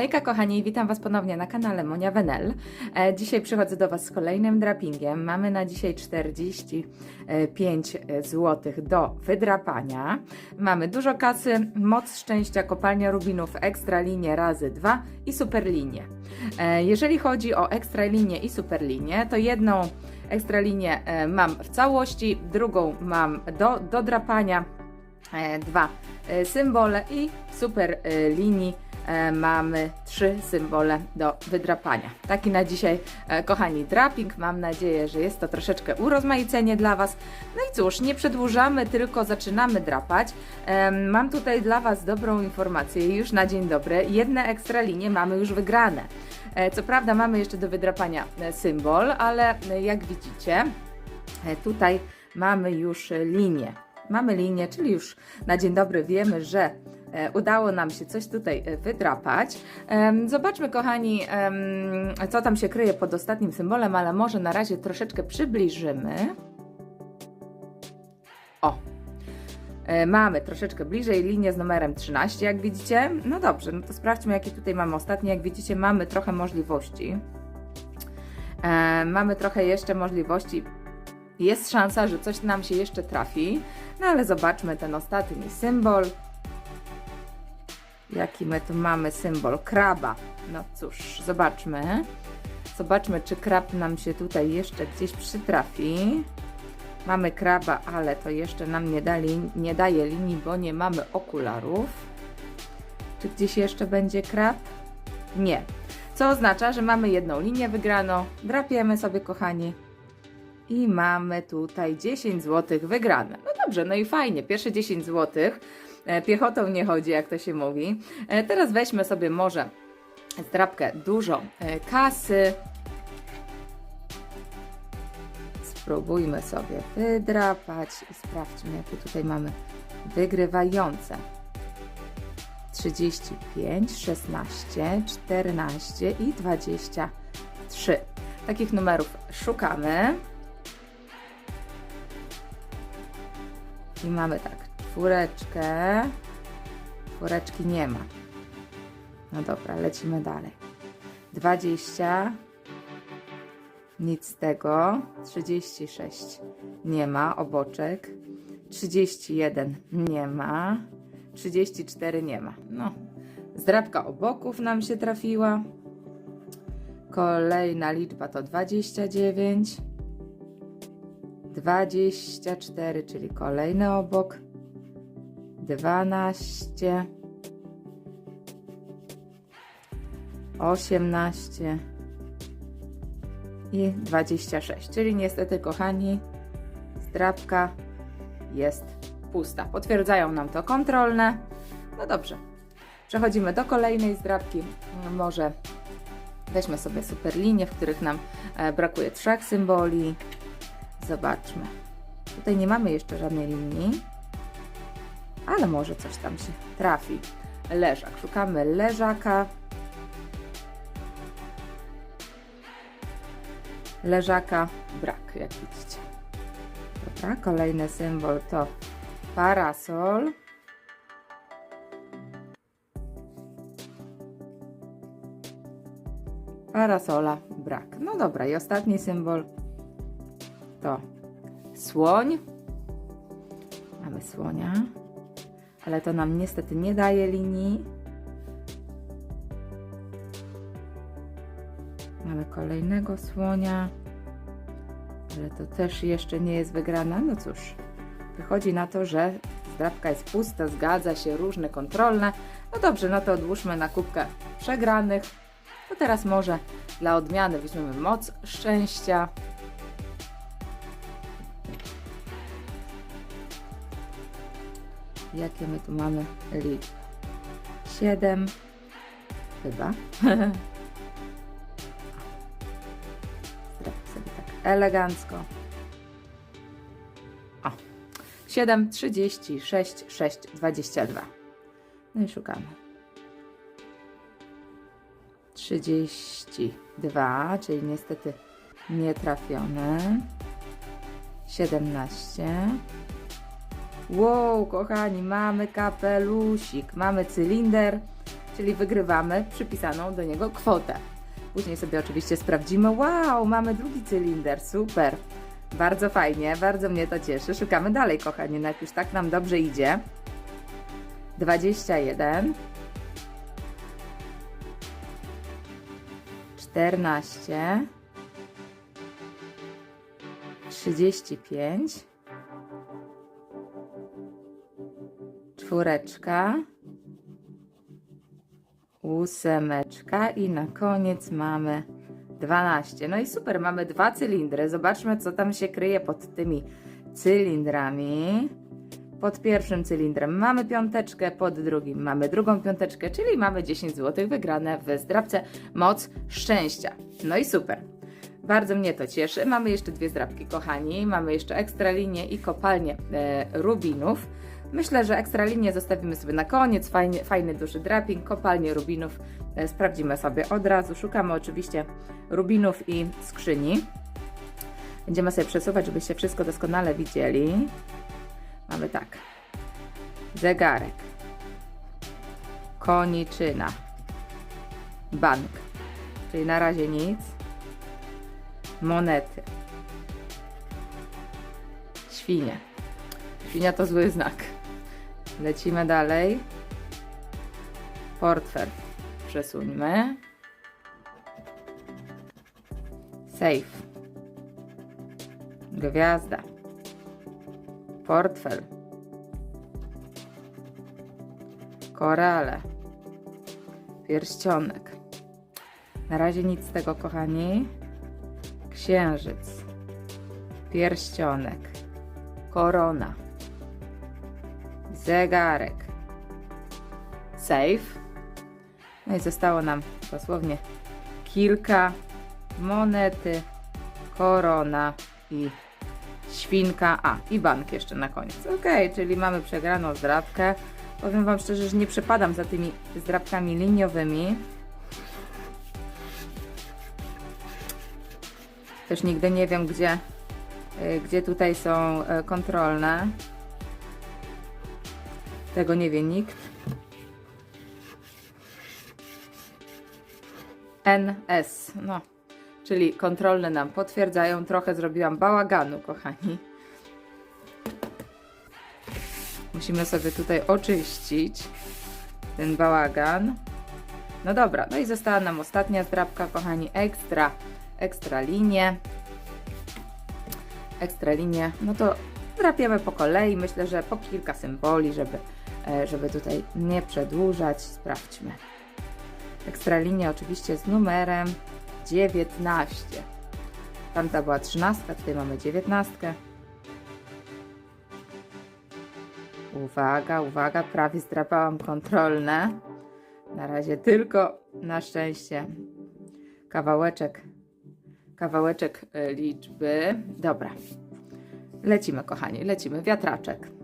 Hejka kochani, witam Was ponownie na kanale Monia Wenel. E, dzisiaj przychodzę do Was z kolejnym drapingiem. Mamy na dzisiaj 45 zł do wydrapania. Mamy dużo kasy, moc szczęścia, kopalnia rubinów, ekstra linie razy 2 i super linie. E, jeżeli chodzi o ekstra linie i super linie, to jedną ekstra linię e, mam w całości, drugą mam do, do drapania, e, dwa e, symbole i super e, linii e, mamy trzy symbole do wydrapania. Taki na dzisiaj, e, kochani, draping. Mam nadzieję, że jest to troszeczkę urozmaicenie dla Was. No i cóż, nie przedłużamy, tylko zaczynamy drapać. Em, Mam tutaj dla Was dobrą informację już na dzień dobry. Jedne ekstra linie mamy już wygrane. E, Co prawda mamy jeszcze do wydrapania e, symbol, ale e, jak widzicie, e, tutaj mamy już e, linię. Mamy linię, czyli już na dzień dobry wiemy, że e, udało nam się coś tutaj e, wydrapać. Zobaczmy, kochani, co tam się kryje pod ostatnim symbolem, ale może na razie troszeczkę przybliżymy. O, E, Mamy troszeczkę bliżej linię z numerem 13, jak widzicie. No dobrze, no to sprawdźmy, jakie tutaj mamy ostatnie. Jak widzicie, mamy trochę możliwości. E, mamy trochę jeszcze możliwości. Jest szansa, że coś nam się jeszcze trafi. No ale zobaczmy ten ostatni symbol. Jaki my tu mamy symbol? Kraba. No cóż, zobaczmy. Zobaczmy, czy krab nam się tutaj jeszcze gdzieś przytrafi. Mamy kraba, ale to jeszcze nam nie, dali, nie daje linii, bo nie mamy okularów. Czy gdzieś jeszcze będzie krab? Nie. Co oznacza, że mamy jedną linię wygraną. Drapiemy sobie, kochani. I mamy tutaj 10 zł wygrane. No dobrze, no i fajnie. Pierwsze 10 zł. E, Piechotą nie chodzi, jak to się mówi. E, Teraz weźmy sobie może zdrapkę dużo e, kasy. Spróbujmy sobie wydrapać i sprawdźmy, jakie tutaj mamy wygrywające. 35, 16, 14 i 23. Takich numerów szukamy. I mamy tak, czwóreczkę. Czwóreczki nie ma. No dobra, lecimy dalej. 20, nic z tego. 36 nie ma oboczek. 31 nie ma. 34 nie ma. No, zdrabka oboków nam się trafiła. Kolejna liczba to 29. 24, czyli kolejny obok. 12. 18 i 26. Czyli niestety, kochani, zdrabka jest pusta. Potwierdzają nam to kontrolne. No dobrze. Przechodzimy do kolejnej zdrabki. Może weźmy sobie super linie, w których nam e, brakuje trzech symboli. Zobaczmy. Tutaj nie mamy jeszcze żadnej linii, ale może coś tam się trafi. Leżak. Szukamy leżaka. leżaka brak, jak widzicie. Dobra, kolejny symbol to parasol. Parasola brak. No dobra, i ostatni symbol to słoń. Mamy słonia, ale to nam niestety nie daje linii. Mamy kolejnego słonia, ale to też jeszcze nie jest wygrana. No cóż, wychodzi na to, że zdrabka jest pusta, zgadza się, różne kontrolne. No dobrze, no to odłóżmy na kubkę przegranych. To teraz może dla odmiany weźmiemy moc szczęścia. Jakie my tu mamy liczby? 7 chyba. Zrobię sobie tak elegancko. O. 7, 36, 6, 22. No i szukamy. 32, czyli niestety nietrafione. 17. Wow, kochani, mamy kapelusik, mamy cylinder. czyli wygrywamy przypisaną do niego kwotę. Później sobie oczywiście sprawdzimy. Wow, mamy drugi cylinder, super. Bardzo fajnie, bardzo mnie to cieszy. Szukamy dalej, kochani, no jak już tak nam dobrze idzie. 21. 14. 35. Czwóreczka. Ósemeczka i na koniec mamy 12. No i super, mamy dwa cylindry. Zobaczmy, co tam się kryje pod tymi cylindrami. Pod pierwszym cylindrem mamy piąteczkę, pod drugim mamy drugą piąteczkę, czyli mamy 10 zł wygrane w zdrabce Moc Szczęścia. No i super. Bardzo mnie to cieszy. Mamy jeszcze dwie zdrabki, kochani. Mamy jeszcze ekstralinię i kopalnię e, rubinów. Myślę, że ekstralinię zostawimy sobie na koniec. Fajny, fajny duży draping, kopalnię rubinów. E, sprawdzimy sobie od razu. Szukamy oczywiście rubinów i skrzyni. Będziemy sobie przesuwać, żebyście wszystko doskonale widzieli. Mamy tak. Zegarek. Koniczyna. Bank. Czyli na razie nic. Monety. Świnie. Świnia to zły znak. Lecimy dalej. Portfel. Przesuńmy. Safe. Gwiazda. Portfel. Korale. Pierścionek. Na razie nic z tego, kochani. Księżyc. Pierścionek. Korona. Zegarek. Safe. No i zostało nam dosłownie kilka monety, korona i świnka, a i bank jeszcze na koniec. Ok, czyli mamy przegraną zdrabkę. Powiem Wam szczerze, że nie przepadam za tymi zdrabkami liniowymi. Też nigdy nie wiem, gdzie, y, gdzie tutaj są y, kontrolne. Tego nie wie nikt. NS, no, czyli kontrolne nam potwierdzają. Trochę zrobiłam bałaganu, kochani. Musimy sobie tutaj oczyścić ten bałagan. No dobra, no i została nam ostatnia zdrabka, kochani, ekstra, ekstra linie. Ekstra linie, no to drapiemy po kolei, myślę, że po kilka symboli, żeby, e, żeby tutaj nie przedłużać. Sprawdźmy. Ekstra linia oczywiście z numerem 19. Tamta była 13, tutaj mamy 19. Uwaga, uwaga, prawie zdrapałam kontrolne. Na razie tylko na szczęście kawałeczek, kawałeczek e, liczby. Dobra. Lecimy, kochani, lecimy. Wiatraczek.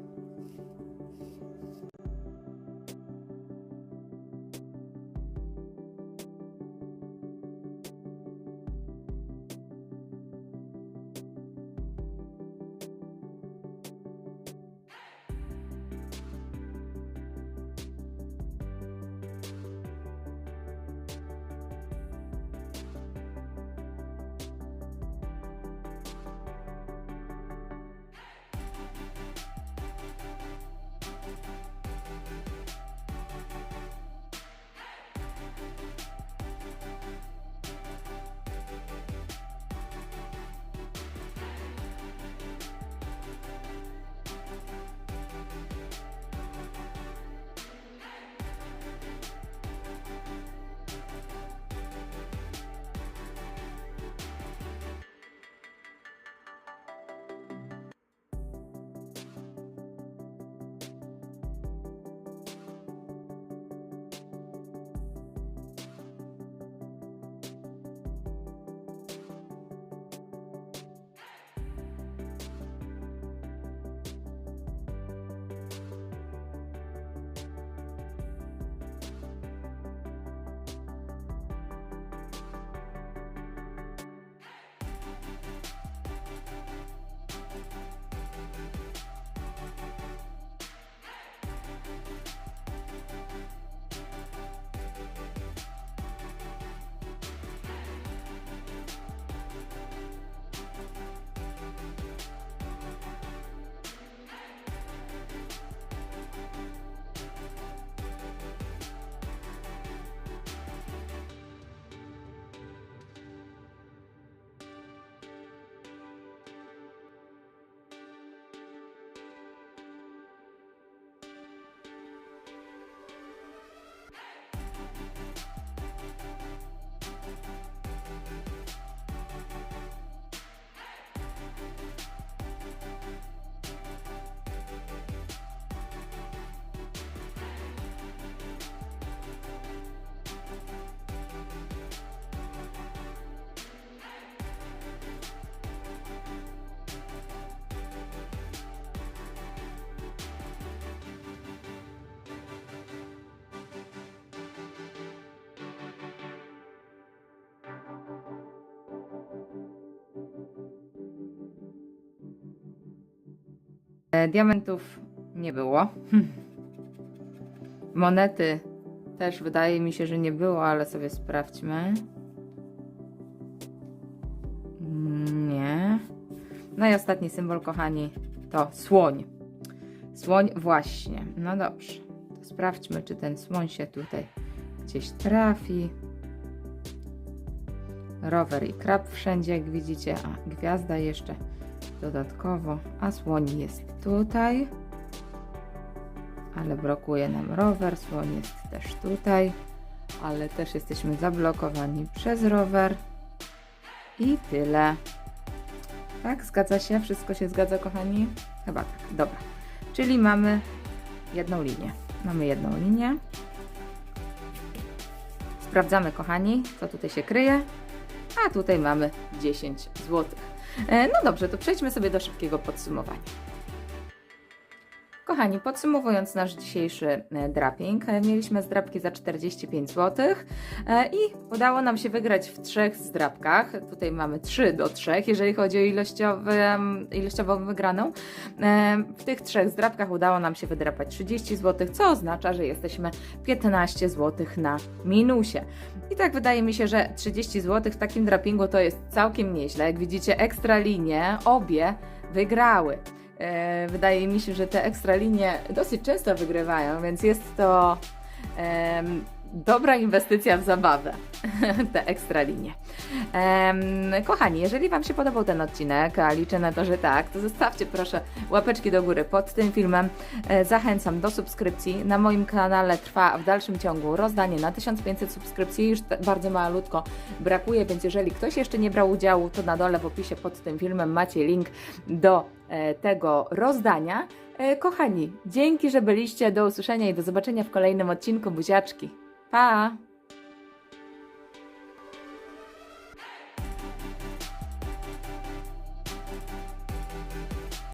Diamentów nie było. Hm. Monety też wydaje mi się, że nie było, ale sobie sprawdźmy. Nie. No i ostatni symbol, kochani, to słoń. Słoń właśnie. No dobrze. To sprawdźmy, czy ten słoń się tutaj gdzieś trafi. Rower i krab wszędzie, jak widzicie. A gwiazda jeszcze dodatkowo. A słoń jest tutaj. Ale blokuje nam rower. Słoń jest też tutaj. Ale też jesteśmy zablokowani przez rower. I tyle. Tak, zgadza się? Wszystko się zgadza, kochani? Chyba tak. Dobra. Czyli mamy jedną linię. Mamy jedną linię. Sprawdzamy, kochani, co tutaj się kryje. A tutaj mamy 10 zł. No dobrze, to przejdźmy sobie do szybkiego podsumowania. Kochani, podsumowując nasz dzisiejszy e, draping, e, mieliśmy zdrapki za 45 zł e, i udało nam się wygrać w trzech zdrapkach. Tutaj mamy 3 do 3, jeżeli chodzi o ilościową wygraną. W tych trzech zdrapkach udało nam się wydrapać 30 zł, co oznacza, że jesteśmy 15 zł na minusie. I tak wydaje mi się, że 30 zł w takim drapingu to jest całkiem nieźle. Jak widzicie, ekstra linie obie wygrały. E, Wydaje mi się, że te ekstra linie dosyć często wygrywają, więc jest to em, dobra inwestycja w zabawę, te ekstra linie. Em, kochani, jeżeli Wam się podobał ten odcinek, a liczę na to, że tak, to zostawcie proszę łapeczki do góry pod tym filmem. E, Zachęcam do subskrypcji. Na moim kanale trwa w dalszym ciągu rozdanie na 1500 subskrypcji. Już bardzo malutko brakuje, więc jeżeli ktoś jeszcze nie brał udziału, to na dole w opisie pod tym filmem macie link do tego rozdania. E, Kochani, dzięki, że byliście. Do usłyszenia i do zobaczenia w kolejnym odcinku Buziaczki. Pa!